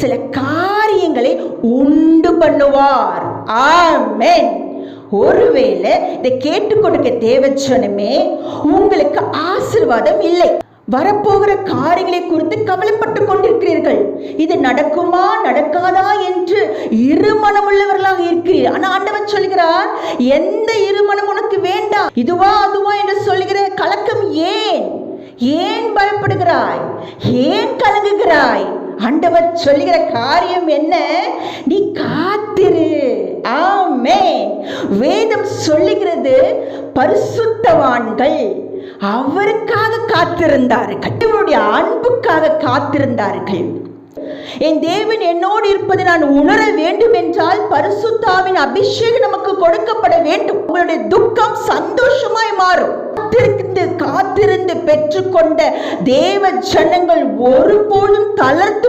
சில காரியங்களை உண்டு பண்ணுவார். ஆமென். ஒருவேளை இதை கேட்டுக்கொடுக்க தேவச்சனமே உங்களுக்கு ஆசிர்வாதம் இல்லை. வரப்போகிற காரியங்களை குறித்து கவலைப்பட்டு கொண்டிருக்கிறீர்கள். இது நடக்குமா நடக்காதா என்று இருமனமுள்ளவர்களாக இருக்கிறீர். ஆனா ஆண்டவன் சொல்கிறார் எந்த இருமனம் உனக்கு வேண்டாம். இதுவா அதுவா என்று சொல்கிற கலக்கம் ஏன்? ஏன் பயப்படுகிறாய்? ஏன் கலங்குகிறாய்? ஆண்டவர் சொல்லுகிற காரியம் என்ன? நீ காத்திரு. ஆமே வேதம் சொல்லுகிறது பரிசுத்தவான்கள் அவருக்காக காத்திருந்தார்கள். அவருடைய அன்புக்காக காத்திருந்தார்கள். என் தேவன் என்னோடு இருப்பதை நான் உணர வேண்டும் என்றால் பரிசுத்தாவின் அபிஷேகம் நமக்கு கொடுக்க உங்களுடைய துக்கம் சந்தோஷமாய் மாறும். காத்திருந்து காத்திருந்து பெற்றுக்கொண்ட தேவ ஜனங்கள் ஒருபோதும் தளர்ந்து